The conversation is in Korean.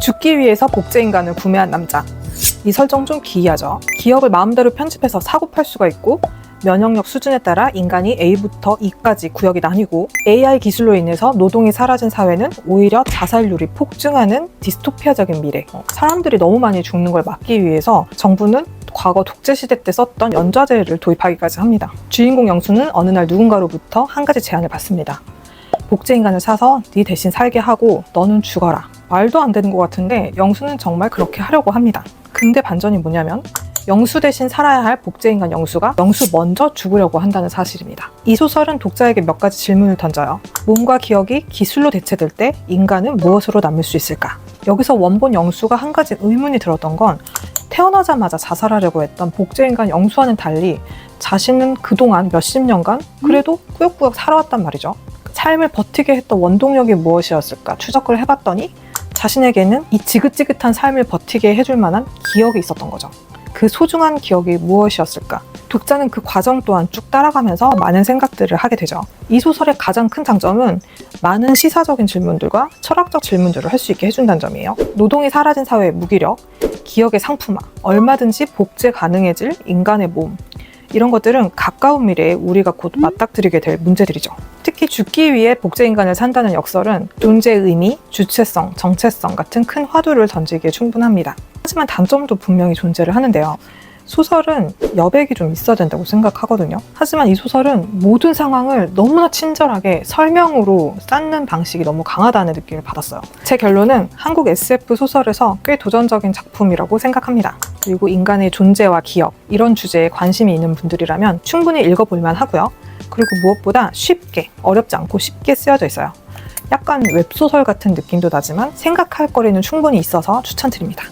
죽기 위해서 복제인간을 구매한 남자. 이 설정 좀 기이하죠. 기억을 마음대로 편집해서 사고 팔 수가 있고 면역력 수준에 따라 인간이 A부터 E까지 구역이 나뉘고 AI 기술로 인해서 노동이 사라진 사회는 오히려 자살률이 폭증하는 디스토피아적인 미래. 어, 사람들이 너무 많이 죽는 걸 막기 위해서 정부는 과거 독재 시대 때 썼던 연좌제를 도입하기까지 합니다. 주인공 영수는 어느 날 누군가로부터 한 가지 제안을 받습니다. 복제 인간을 사서 네 대신 살게 하고 너는 죽어라. 말도 안 되는 것 같은데 영수는 정말 그렇게 하려고 합니다. 근데 반전이 뭐냐면 영수 대신 살아야 할 복제인간 영수가 영수 먼저 죽으려고 한다는 사실입니다. 이 소설은 독자에게 몇 가지 질문을 던져요. 몸과 기억이 기술로 대체될 때 인간은 무엇으로 남을 수 있을까? 여기서 원본 영수가 한 가지 의문이 들었던 건 태어나자마자 자살하려고 했던 복제인간 영수와는 달리 자신은 그동안 몇십 년간 그래도 꾸역꾸역 살아왔단 말이죠. 삶을 버티게 했던 원동력이 무엇이었을까 추적을 해봤더니 자신에게는 이 지긋지긋한 삶을 버티게 해줄 만한 기억이 있었던 거죠. 그 소중한 기억이 무엇이었을까? 독자는 그 과정 또한 쭉 따라가면서 많은 생각들을 하게 되죠. 이 소설의 가장 큰 장점은 많은 시사적인 질문들과 철학적 질문들을 할 수 있게 해준다는 점이에요. 노동이 사라진 사회의 무기력, 기억의 상품화, 얼마든지 복제 가능해질 인간의 몸, 이런 것들은 가까운 미래에 우리가 곧 맞닥뜨리게 될 문제들이죠. 특히 죽기 위해 복제인간을 산다는 역설은 존재의 의미, 주체성, 정체성 같은 큰 화두를 던지기에 충분합니다. 하지만 단점도 분명히 존재를 하는데요. 소설은 여백이 좀 있어야 된다고 생각하거든요. 하지만 이 소설은 모든 상황을 너무나 친절하게 설명으로 쌓는 방식이 너무 강하다는 느낌을 받았어요. 제 결론은 한국 SF 소설에서 꽤 도전적인 작품이라고 생각합니다. 그리고 인간의 존재와 기억, 이런 주제에 관심이 있는 분들이라면 충분히 읽어볼만 하고요. 그리고 무엇보다 쉽게, 어렵지 않고 쉽게 쓰여져 있어요. 약간 웹소설 같은 느낌도 나지만 생각할 거리는 충분히 있어서 추천드립니다.